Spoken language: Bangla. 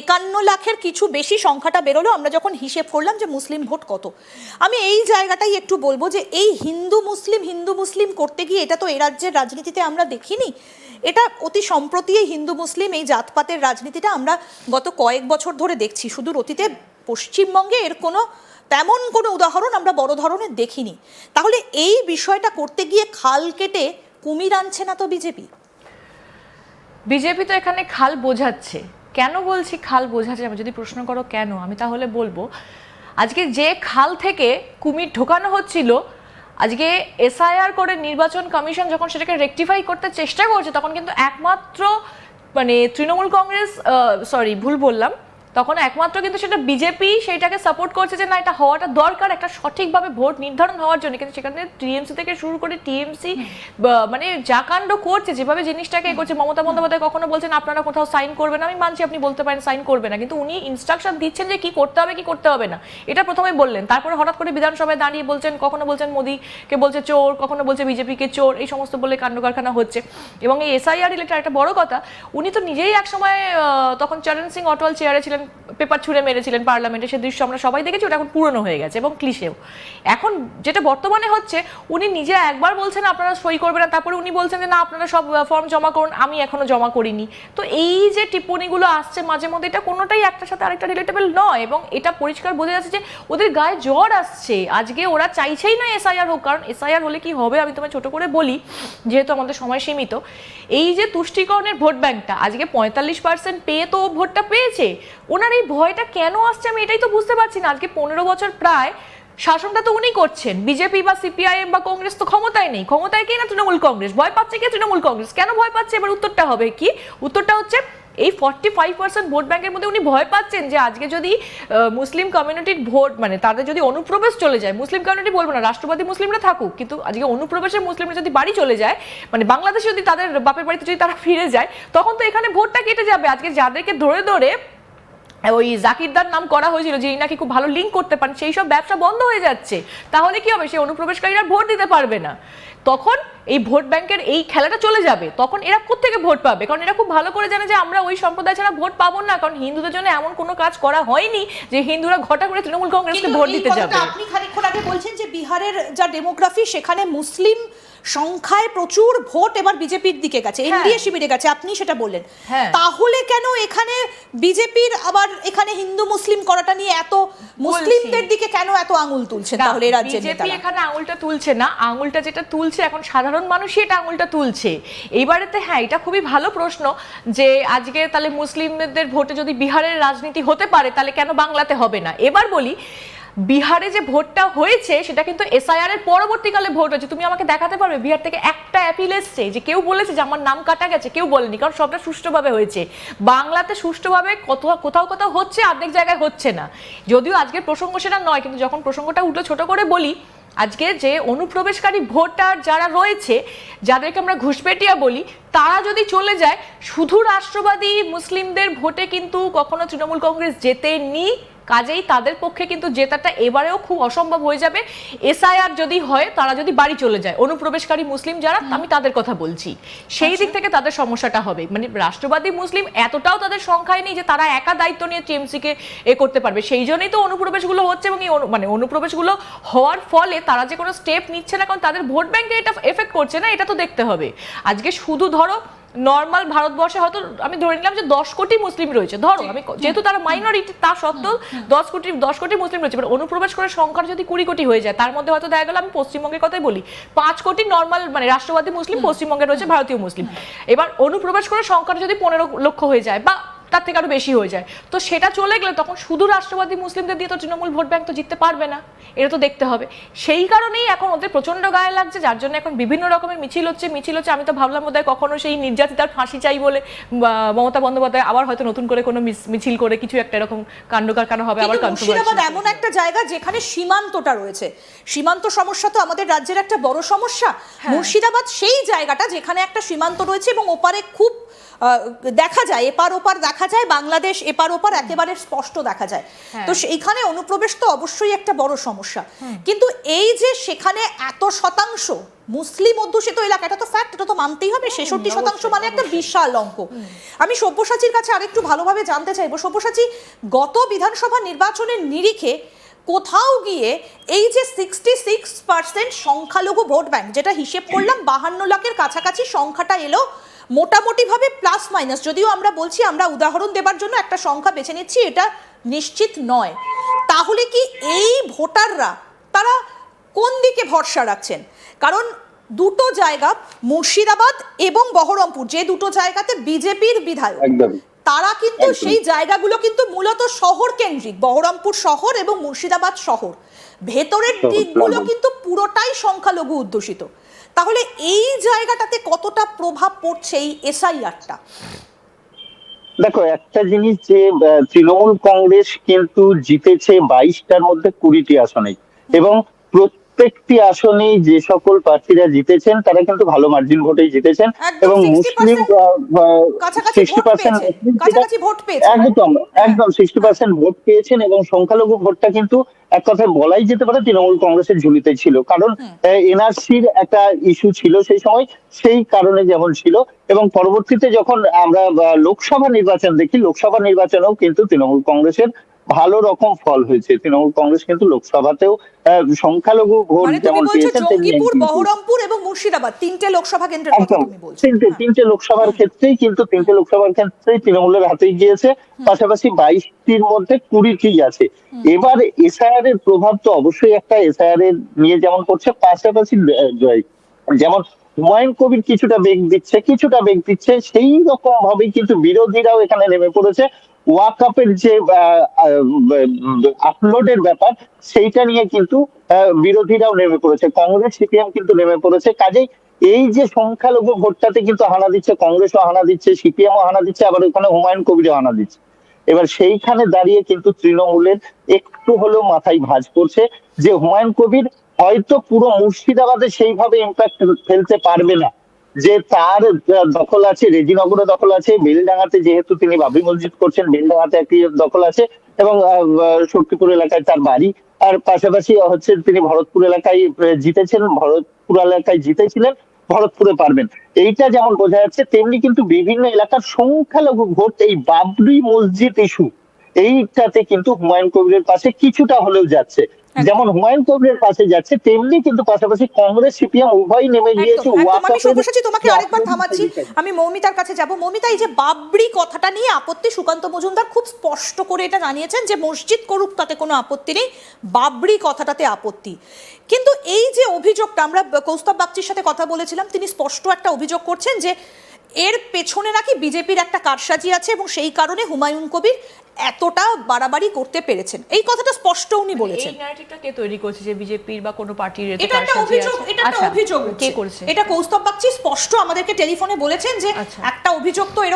একান্ন লাখের কিছু বেশি সংখ্যাটা বেরোলো। আমরা যখন হিসেব করলাম যে মুসলিম ভোট কত, আমি এই জায়গাটাই একটু বলব যে এই হিন্দু মুসলিম হিন্দু মুসলিম করতে গিয়ে এটা তো এ রাজ্যের রাজনীতিতে আমরা দেখিনি। এটা অতি সম্প্রতি এই হিন্দু মুসলিম এই জাতপাতের রাজনীতিটা আমরা গত কয়েক বছর ধরে দেখছি। শুধু অতীতে পশ্চিমবঙ্গে এর কোনো তেমন কোনো উদাহরণ আমরা বড় ধরনের দেখিনি। তাহলে এই বিষয়টা করতে গিয়ে খাল কেটে কুমির আনছে না তো বিজেপি? বিজেপি তো এখানে খাল বোঝাচ্ছে। কেন বলছি খাল বোঝাচ্ছে যাবে যদি প্রশ্ন করো কেন, আমি তাহলে বলব, আজকে যে খাল থেকে কুমির ঢোকানো হচ্ছিল, আজকে এসআইআর করে নির্বাচন কমিশন যখন সেটাকে রেকটিফাই করতে চেষ্টা করছে, তখন কিন্তু একমাত্র মানে তৃণমূল কংগ্রেস সরি ভুল বললাম তখন একমাত্র কিন্তু সেটা বিজেপি সেইটাকে সাপোর্ট করছে যে না এটা হওয়াটা দরকার একটা সঠিকভাবে ভোট নির্ধারণ হওয়ার জন্য। কিন্তু সেখানে টিএমসি থেকে শুরু করে টিএমসি মানে যা কাণ্ড করছে যেভাবে জিনিসটাকে এ করছে মমতা বন্দ্যোপাধ্যায় কখনো বলছেন আপনারা কোথাও সাইন করবেন না। আমি মানছি আপনি বলতে পারেন সাইন করবে না। কিন্তু উনি ইনস্ট্রাকশন দিচ্ছেন যে কি করতে হবে কি করতে হবে না। এটা প্রথমে বললেন। তারপরে হঠাৎ করে বিধানসভায় দাঁড়িয়ে বলছেন কখনো বলছেন মোদীকে বলছে চোর কখনো বলছে বিজেপিকে চোর এই সমস্ত বলে কাণ্ড কারখানা হচ্ছে। এবং এই এসআইআর রিলেটেড একটা বড় কথা উনি তো নিজেই এক সময় তখন চরণ সিং অটল চেয়ারে ছিলেন পেপার ছুঁড়ে মেরেছিলেন পার্লামেন্টে, সে দৃশ্য আমরা সবাই দেখেছি, ওটা এখন পুরনো হয়ে গেছে এবং ক্লিশেও এখন যেটা বর্তমানে হচ্ছে, উনি নিজে একবার বলছেন, আপনারা সই করবেন না। তারপরে উনি বলছেন যে, না, আপনারা সব ফর্ম জমা করুন, আমি এখনও জমা করিনি। তো এই যে টিপ্পনিগুলো আসছে মাঝে মধ্যে, এটা কোনোটাই একটার সাথে আরেকটা রিলেটেবল নয় এবং এটা পরিষ্কার বোঝা যাচ্ছে যে, ওদের গায়ে জ্বর আসছে। আজকে ওরা চাইছেই না এসআইআর হোক, কারণ এসআইআর হলে কি হবে, আমি তোমায় ছোট করে বলি, যেহেতু আমাদের সময় সীমিত। এই যে তুষ্টিকরণের ভোট ব্যাংকটা, আজকে পঁয়তাল্লিশ পার্সেন্ট পেয়ে তো ভোটটা পেয়েছে। ওনার এই ভয়টা কেন আসছে আমি এটাই তো বুঝতে পারছি না। আজকে পনেরো বছর প্রায় শাসনটা তো উনি করছেন। বিজেপি বা সিপিআইএম বা কংগ্রেস তো ক্ষমতায় নেই। ক্ষমতায় কে না তৃণমূল কংগ্রেস? ভয় পাচ্ছে কে তৃণমূল কংগ্রেস? কেন ভয় পাচ্ছে? এবার উত্তরটা হবে কি? উত্তরটা হচ্ছে এই ফর্টি ফাইভ পার্সেন্ট ভোট ব্যাংকের মধ্যে উনি ভয় পাচ্ছেন যে আজকে যদি মুসলিম কমিউনিটির ভোট মানে তাদের যদি অনুপ্রবেশ চলে যায়, মুসলিম কমিউনিটি বলব না রাষ্ট্রবাদী মুসলিমরা থাকুক, কিন্তু আজকে অনুপ্রবেশের মুসলিমরা যদি বাড়ি চলে যায় মানে বাংলাদেশে যদি তাদের বাপের বাড়িতে যদি তারা ফিরে যায়, তখন তো এখানে ভোটটা কেটে যাবে। আজকে যাদেরকে ধরে ধরে ওই জাকিরদার নাম করা হয়েছিল যে নাকি খুব ভালো লিঙ্ক করতে পারেন সেই সব ব্যবসা বন্ধ হয়ে যাচ্ছে। তাহলে কি হবে? সেই অনুপ্রবেশকারীরা ভোট দিতে পারবে না। তখন এই ভোট ব্যাংকের এই খেলাটা চলে যাবে। তখন এরা কোত্থেকে ভোট পাবে? কারণ এরা খুব ভালো করে জানে যে আমরা ওই সম্প্রদায় ছাড়া ভোট পাবো না। কারণ হিন্দুদের জন্য এমন কোনো কাজ করা হয়নি যে হিন্দুরা ঘটা করে তৃণমূল কংগ্রেসকে ভোট দিতে যাবে। আপনি খানিকক্ষণ আগে বলছেন যে বিহারের যা ডেমোগ্রাফি সেখানে মুসলিম সংখ্যায় প্রচুর ভোট এবার বিজেপির দিকে গেছে এনডিএ শিবিরে গেছে আপনি সেটা বললেন। হ্যাঁ। তাহলে কেন এখানে বিজেপির আবার এখানে হিন্দু মুসলিম করাটা নিয়ে এত মুসলিমদের দিকে কেন এত আঙুল তুলছে তাহলে রাজ্যের বিজেপি এখানে আঙুলটা তুলছে না আঙুলটা যেটা তুলছে এখন সাধারণ মানুষই এটা আঙুলটা তুলছে। এইবারেতে হ্যাঁ এটা খুবই ভালো প্রশ্ন যে আজকে তাহলে মুসলিমদের ভোটে যদি বিহারের রাজনীতি হতে পারে তাহলে কেন বাংলাতে হবে না? এবার বলি বিহারে যে ভোটটা হয়েছে, সেটা কিন্তু এসআইআর এর পরবর্তীকালে ভোট হয়েছে। তুমি আমাকে দেখাতে পারবে, বিহার থেকে একটা অ্যাপিল এসছে যে কেউ বলেছে যে আমার নাম কাটা গেছে, কেউ বলেনি, কারণ সবটা সুষ্ঠুভাবে হয়েছে। বাংলাতে সুষ্ঠুভাবে কোথাও কোথাও কোথাও হচ্ছে অর্ধেক জায়গায় হচ্ছে না। যদিও আজকের প্রসঙ্গ সেটা নয়, কিন্তু যখন প্রসঙ্গটা উঠল ছোট করে বলি, আজকে যে অনুপ্রবেশকারী ভোটার যারা রয়েছে, যাদেরকে আমরা ঘুষপেটিয়া বলি, তারা যদি চলে যায়, শুধু রাষ্ট্রবাদী মুসলিমদের ভোটে কিন্তু কখনো তৃণমূল কংগ্রেস জেতেনি। কাজেই তাদের পক্ষে কিন্তু জেতাটা এবারেও খুব অসম্ভব হয়ে যাবে। এসআইআর যদি হয় তারা যদি বাড়ি চলে যায় অনুপ্রবেশকারী মুসলিম যারা আমি তাদের কথা বলছি। সেই দিক থেকে তাদের সমস্যাটা হবে। মানে রাষ্ট্রবাদী মুসলিম এতটাও তাদের সংখ্যায় নেই যে তারা একা দায়িত্ব নিয়ে টিএমসি কে এ করতে পারবে। সেই জন্যই তো অনুপ্রবেশগুলো হচ্ছে এবং এই মানে অনুপ্রবেশগুলো হওয়ার ফলে তারা যে কোনো স্টেপ নিচ্ছে না কারণ তাদের ভোট ব্যাংকে এটা এফেক্ট করছে না এটা তো দেখতে হবে। আজকে শুধু ধরো নর্মাল ভারতবর্ষে হয়তো আমি ধরে নিলাম যে দশ কোটি মুসলিম রয়েছে। ধরো আমি যেহেতু তারা মাইনরিটি তা সত্ত্বেও দশ কোটি দশ কোটি মুসলিম রয়েছে। এবার অনুপ্রবেশ করার সংখ্যা যদি কুড়ি কোটি হয়ে যায় তার মধ্যে হয়তো দেখা গেল আমি পশ্চিমবঙ্গের কথাই বলি। পাঁচ কোটি নর্মাল মানে রাষ্ট্রবাদী মুসলিম পশ্চিমবঙ্গে রয়েছে ভারতীয় মুসলিম। এবার অনুপ্রবেশ করার সংখ্যাটা যদি পনেরো লক্ষ হয়ে যায় বা তার থেকে আরও বেশি হয়ে যায়। তো সেটা চলে গেলে তখন শুধু রাষ্ট্রবাদী মুসলিমদের দিয়ে তো তৃণমূল ভোট ব্যাংক তো জিততে পারবে না। এটা তো দেখতে হবে। সেই কারণেই এখন ওদের প্রচণ্ড গায়ে লাগছে যার জন্য এখন বিভিন্ন রকমের মিছিল হচ্ছে। মিছিল হচ্ছে আমি তো ভাবলাম বোধহয় কখনো সেই নির্যাতিতার ফাঁসি চাই বলে মমতা বন্দ্যোপাধ্যায় আবার হয়তো নতুন করে কোনো মিছিল করে কিছু একটা এরকম কাণ্ড কারখানা হবে আবার মুর্শিদাবাদ এমন একটা জায়গা যেখানে সীমান্তটা রয়েছে। সীমান্ত সমস্যা তো আমাদের রাজ্যের একটা বড় সমস্যা। হ্যাঁ। মুর্শিদাবাদ সেই জায়গাটা যেখানে একটা সীমান্ত রয়েছে এবং ওপারে খুব দেখা যায় এপার ওপার দেখা যায় বাংলাদেশ এপার ওপার একেবারে স্পষ্ট দেখা যায়। হ্যাঁ। তো সেইখানে অনুপ্রবেশ তো অবশ্যই একটা বড় সমস্যা। কিন্তু এই যে সেখানে এত শতাংশ মুসলিম অধ্যুষিত এলাকা এটা তো ফ্যাক্ট এটা তো মানতেই হবে ছেষট্টি শতাংশ মানে একটা বিশাল অঙ্ক। আমি সব্যসাচীর কাছে আরেকটু ভালোভাবে জানতে চাইব। সব্যসাচী গত বিধানসভা নির্বাচনের নিরিখে কোথাও গিয়ে এই যে সিক্সটি সিক্স পার্সেন্ট সংখ্যালঘু ভোট ব্যাংক যেটা হিসেব করলাম বাহান্ন লাখের কাছাকাছি সংখ্যাটা এলো মোটামুটিভাবে প্লাস মাইনাস যদিও আমরা বলছি আমরা উদাহরণ দেবার জন্য একটা সংখ্যা বেছে নিচ্ছি এটা নিশ্চিত নয়। তাহলে কি এই ভোটাররা তারা কোন দিকে ভরসা রাখছেন? কারণ দুটো জায়গা মুর্শিদাবাদ এবং বহরমপুর যে দুটো জায়গাতে বিজেপির বিধায়ক তারা কিন্তু সেই জায়গাগুলো কিন্তু মূলত শহর কেন্দ্রিক বহরমপুর শহর এবং মুর্শিদাবাদ শহর। ভেতরের দিকগুলো কিন্তু পুরোটাই সংখ্যালঘু অধ্যুষিত তাহলে এই জায়গাটাতে কতটা প্রভাব পড়ছে এই এসআইআরটা? দেখো একটা জিনিস যে তৃণমূল কংগ্রেস কিন্তু জিতেছে বাইশটার মধ্যে কুড়িটি আসনে এবং প্রত্যেকটি আসনে যে সকল প্রার্থীরা জিতেছেন তারা কিন্তু ভালো মার্জিন ভোটেই জিতেছেন এবং মুসলিম সিক্সটি পার্সেন্ট একদম একদম সিক্সটি পার্সেন্ট ভোট পেয়েছেন এবং সংখ্যালঘু ভোটটা কিন্তু এক কথায় বলাই যেতে পারে তৃণমূল কংগ্রেসের ঝুলিতে ছিল। কারণ এনআরসির একটা ইস্যু ছিল সেই সময় সেই কারণে যেমন ছিল এবং পরবর্তীতে যখন আমরা লোকসভা নির্বাচন দেখি লোকসভা নির্বাচনেও কিন্তু তৃণমূল কংগ্রেসের ভালো রকম ফল হয়েছে। তৃণমূল কংগ্রেস কিন্তু লোকসভাতেও সংখ্যালঘু ভোট মানে যেমন পেয়েছেন জঙ্গিপুর বহরমপুর এবং মুর্শিদাবাদ তিনটে লোকসভা কেন্দ্রের কথা তুমি বলছো। তিনটে হ্যাঁ। তিনটে লোকসভার ক্ষেত্রেই কিন্তু তিনটে লোকসভার ক্ষেত্রেই তৃণমূলের হাতেই গিয়েছে। পাশাপাশি বাইশটির মধ্যে কুড়িটি আছে। এবার এসআইআর এর প্রভাব তো অবশ্যই একটা এসআইআর এর নিয়ে যেমন করছে পাশাপাশি যেমন হুমায়ুন কবির কিছুটা বেগ দিচ্ছে কিছুটা বেগ দিচ্ছে সেই রকম ভাবেই কিন্তু বিরোধীরাও এখানে নেমে পড়েছে। ওয়াকআপের যে আপলোডের ব্যাপার, সেইটা নিয়ে কিন্তু বিরোধীরাও নেমে পড়েছে। কংগ্রেস সিপিএম কিন্তু নেমে পড়েছে। কাজেই এই যে সংখ্যালঘু ভোটটাতে কিন্তু হানা দিচ্ছে, কংগ্রেসও হানা দিচ্ছে, সিপিএমও হানা দিচ্ছে, আবার ওখানে হুমায়ুন কবিরও হানা দিচ্ছে। এবার সেইখানে দাঁড়িয়ে কিন্তু তৃণমূলের একটু হলেও মাথায় ভাঁজ করছে যে হুমায়ুন কবির হয়তো পুরো মুর্শিদাবাদে সেইভাবে ইম্প্যাক্ট ফেলতে পারবে না। যে তার দখল আছে, রেজিনগরে দখল আছে, বেলডাঙ্গাতে যেহেতু তিনি বাবরি মসজিদ করছেন, বেলডাঙ্গাতে একটি দখল আছে এবং শক্তিপুর এলাকায় তার বাড়ি। আর পাশাপাশি হচ্ছে তিনি ভরতপুর এলাকায় জিতেছেন, ভরতপুর এলাকায় জিতেছিলেন, ভরতপুরে পারবেন। এইটা যেমন বোঝা যাচ্ছে, তেমনি কিন্তু বিভিন্ন এলাকার সংখ্যালঘু ভোট এই বাবরি মসজিদ ইস্যু এইটাতে কিন্তু হুমায়ুন কবিরের পাশে কিছুটা হলেও যাচ্ছে। যেমন হুমায়ুন কবিরের পাশে যাচ্ছে তেমনি কিন্তু পাশাপাশি কংগ্রেস সিপিএম উভয় নেমে গিয়েছে আমি সব্যসাচী তোমাকে আরেকবার থামাচ্ছি। আমি মৌমিতার কাছে যাব। মৌমিতা এই যে বাবরি কথাটা নিয়ে আপত্তি সুকান্ত মজুমদার খুব স্পষ্ট করে এটা জানিয়েছেন যে মসজিদ করুক তাতে কোনো আপত্তি নেই। বাবরি কথাটাতে আপত্তি। কিন্তু এই যে অভিযোগটা আমরা কৌস্তব বাগচির সাথে কথা বলেছিলাম তিনি স্পষ্ট একটা অভিযোগ করছেন যে এর পেছনে নাকি বিজেপির একটা কারসাজি আছে এবং সেই কারণে হুমায়ুন কবির এতটা বাড়াবাড়ি করতে পেরেছেন। এই কথাটা স্পষ্ট উনি বলেছেন। এই ন্যারেটিভটা কে তৈরি করছে যে বিজেপির বা কোনো পার্টির এটা একটা অভিযোগ এটা একটা অভিযোগ কে করছে? এটা কৌস্তব বাগচি স্পষ্ট আমাদেরকে টেলিফোনে বলেছেন যে আচ্ছা। একটা অভিযোগ তো এরকম